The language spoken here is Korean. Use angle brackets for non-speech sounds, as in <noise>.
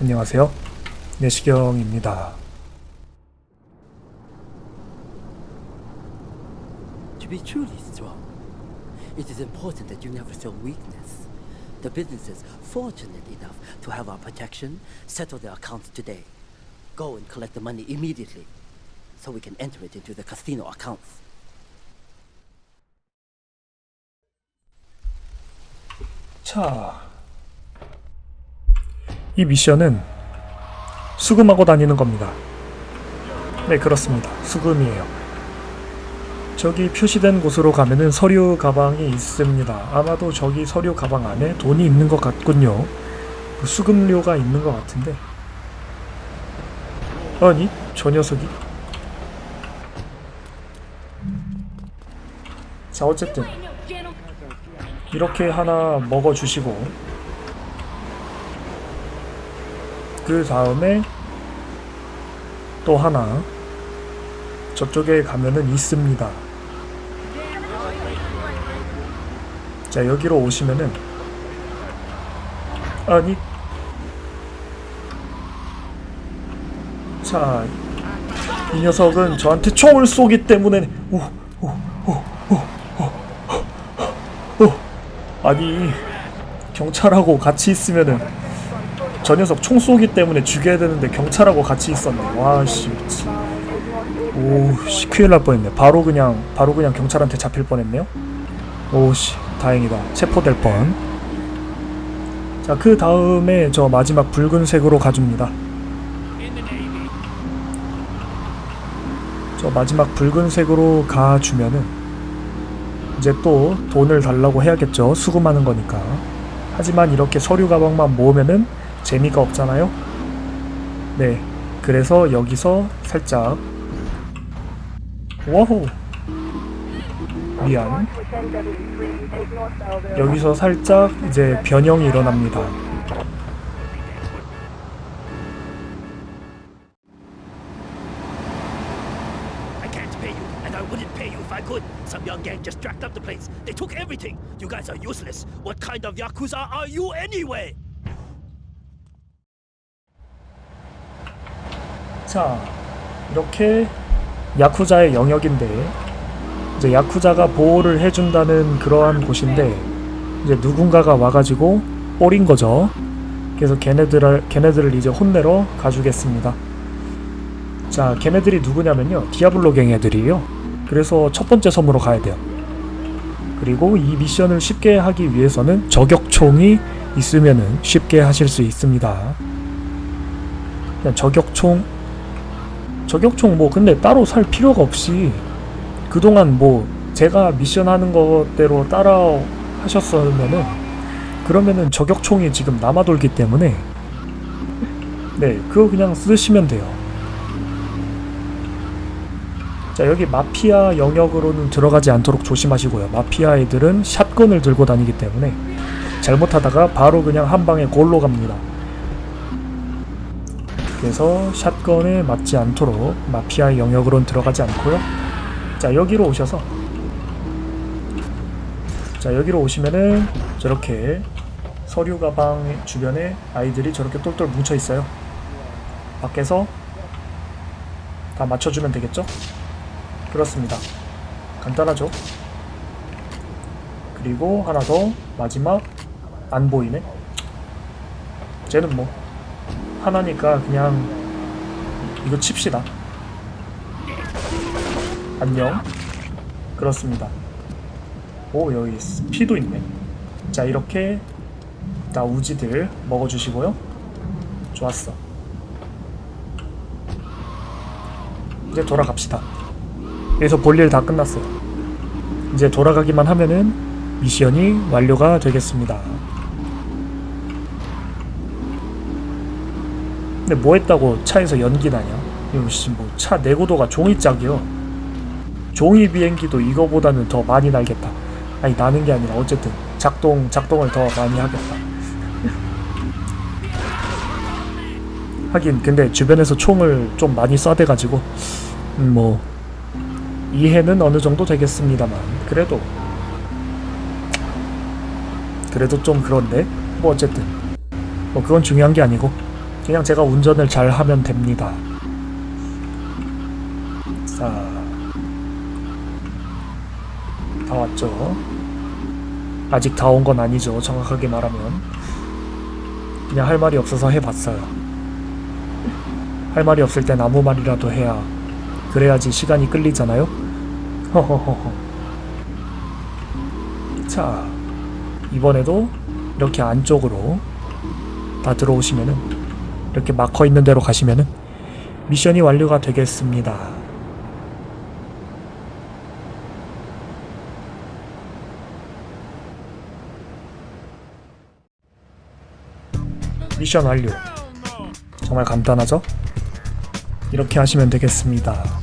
안녕하세요. 내시경입니다. To be truly strong, it is important that you never show weakness. The business is fortunate enough to have our protection settle their accounts today. Go and collect the money immediately so we can enter it into the casino accounts. 자, 이 미션은 수금하고 다니는 겁니다. 네, 그렇습니다. 수금이에요. 저기 표시된 곳으로 가면은 서류 가방이 있습니다. 아마도 저기 서류 가방 안에 돈이 있는 것 같군요. 그 수금료가 있는 것 같은데. 아니, 저 녀석이. 자, 어쨌든. 이렇게 하나 먹어주시고 그 다음에 또 하나 저쪽에 가면은 있습니다. 자 여기로 오시면은 아니 자 이 녀석은 저한테 총을 쏘기 때문에 오, 오, 오, 오, 오, 오. 아니 경찰하고 같이 있으면은 저 녀석 총 쏘기 때문에 죽여야 되는데 경찰하고 같이 있었네. 와씨 미치. 오씨 큰일 날 뻔했네. 바로 그냥 바로 그냥 경찰한테 잡힐 뻔했네요. 오씨 다행이다. 체포될 뻔. 자 그 다음에 저 마지막 붉은색으로 가줍니다. 저 마지막 붉은색으로 가주면은 이제 또 돈을 달라고 해야겠죠. 수금하는 거니까. 하지만 이렇게 서류 가방만 모으면은 재미가 없잖아요. 네. 그래서 여기서 살짝 와호 미안 여기서 살짝 이제 변형이 일어납니다. Some young gang just jacked up the place. They took everything. You guys are useless. What kind of yakuza are you anyway? 자, 이렇게 야쿠자의 영역인데 이제 야쿠자가 보호를 해준다는 그러한 곳인데 이제 누군가가 와가지고 뽀린 거죠. 그래서 걔네들을 걔네들을 이제 혼내러 가주겠습니다. 자, 걔네들이 누구냐면요, 디아블로 갱 애들이에요. 그래서 첫 번째 섬으로 가야 돼요. 그리고 이 미션을 쉽게 하기 위해서는 저격총이 있으면은 쉽게 하실 수 있습니다. 저격총 저격총 뭐 근데 따로 살 필요가 없이 그동안 뭐 제가 미션 하는 것대로 따라 하셨으면은 그러면은 저격총이 지금 남아 돌기 때문에 네 그거 그냥 쓰시면 돼요. 자 여기 마피아 영역으로는 들어가지 않도록 조심하시고요. 마피아 애들은 샷건을 들고 다니기 때문에 잘못하다가 바로 그냥 한 방에 골로 갑니다 그래서 샷건에 맞지 않도록 마피아의 영역으로는 들어가지 않고요. 자 여기로 오셔서 자 여기로 오시면은 저렇게 서류 가방 주변에 아이들이 저렇게 똘똘 뭉쳐 있어요. 밖에서 다 맞춰주면 되겠죠? 그렇습니다. 간단하죠? 그리고 하나 더 마지막 안 보이네. 쟤는 뭐 하나니까 그냥 이거 칩시다. 안녕. 그렇습니다. 오 여기 피도 있네. 자 이렇게 다 우지들 먹어주시고요. 좋았어. 이제 돌아갑시다. 여기서 볼일 다 끝났어요. 이제 돌아가기만 하면은 미션이 완료가 되겠습니다. 근데 뭐 했다고 차에서 연기 나냐? 이거 뭐차 내구도가 종이짝이요. 종이 비행기도 이거보다는 더 많이 날겠다. 아니 나는 게 아니라 어쨌든 작동 작동을 더 많이 하겠다. <laughs> 하긴 근데 주변에서 총을 좀 많이 쏴대가지고 음, 뭐 이해는 어느 정도 되겠습니다만 그래도 그래도 좀 그런데 뭐 어쨌든 뭐 그건 중요한 게 아니고 그냥 제가 운전을 잘 하면 됩니다. 자, 다 왔죠. 아직 다 온 건 아니죠. 정확하게 말하면. 그냥 할 말이 없어서 해봤어요. 할 말이 없을 땐 아무 말이라도 해야 그래야지 시간이 끌리잖아요. 허허허허. 자, 이번에도 이렇게 안쪽으로 다 들어오시면은 이렇게 마커 있는 대로 가시면은 미션이 완료가 되겠습니다. 미션 완료. 정말 간단하죠? 이렇게 하시면 되겠습니다.